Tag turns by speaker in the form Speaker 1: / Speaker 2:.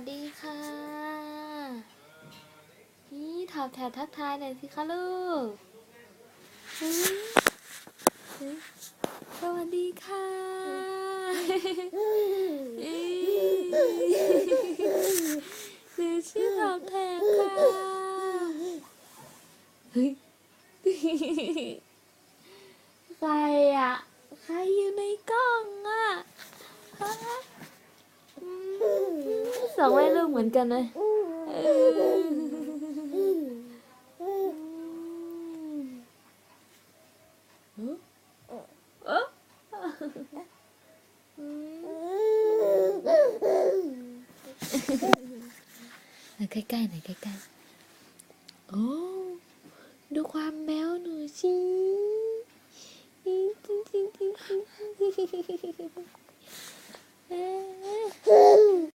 Speaker 1: สดีค่ะ นี่ถามแถบทักทายหน่อยสิคะลูก สวัสดีค่ะหนูชื่อถามแถบค่ะใครอะใครอยู่ในกล้องอะฮะอืม สองวัยรุ่นเหมือนกันนะเออเออใกล้ๆหน่อยใกล้ๆโอ้ดูความแมวหนูสิเอ๊ะ